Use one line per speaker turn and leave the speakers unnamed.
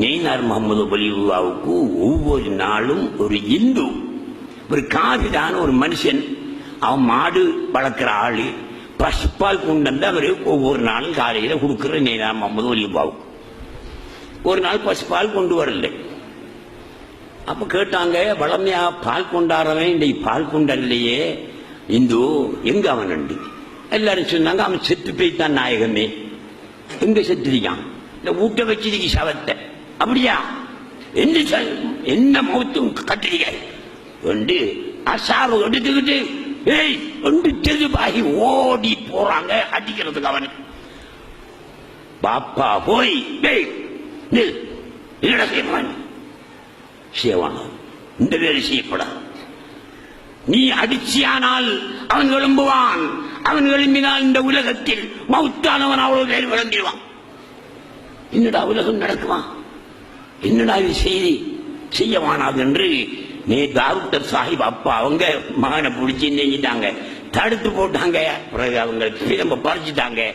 நெய்னார் முகமது வலிவுல்லாவுக்கு ஒவ்வொரு நாளும் ஒரு இந்து ஒரு காதிதான ஒரு மனுஷன். அவன் மாடு வளர்க்குற ஆள் பசுப்பால் கொண்டு வந்து அவர் ஒவ்வொரு நாளும் காலையில் கொடுக்குற நெய்னார் முகமது வலிவுல்லாவுக்கு ஒரு நாள் பசுப்பால் கொண்டு வரல. அப்போ கேட்டாங்க வளமையா பால் கொண்டாடுறவன் இந்த பால் கொண்டாடலையே இந்து எங்க அவன் உண்டு எல்லாரும் சொன்னாங்க அவன் செத்து போய்த்தான் நாயகமே. எங்க செத்துருக்கான்? இந்த ஊட்ட வச்சிருக்கி சவத்தை. அப்படியா? என்ன சொல்? என்ன மௌத்தும் கட்டுறீங்க? வந்து அசாவு எடுத்துக்கிட்டு ஏய் ஒன்று தெருவாகி ஓடி போறாங்க அடிக்கிறதுக்கு அவனுக்கு. பாப்பா போய் டேய் நில் என்னடா செய்வான் செய்வானோ இந்த வேலை செய்யப்படாது நீ அடிச்சியானால் அவன் எழும்புவான் அவன் எழும்பினால் இந்த உலகத்தில் மௌத்தானவன் அவ்வளவு பேர் விளங்கிடுவான் என்னடா உலகம் நடக்குவான் என்னடா இது செய்தி? செய்யவானாது என்று நே டாக்டர் சாஹிப் அப்பா அவங்க மகனை பிடிச்சி செஞ்சிட்டாங்க தடுத்து போட்டாங்க. பிறகு அவங்க திரும்ப பறிச்சுட்டாங்க.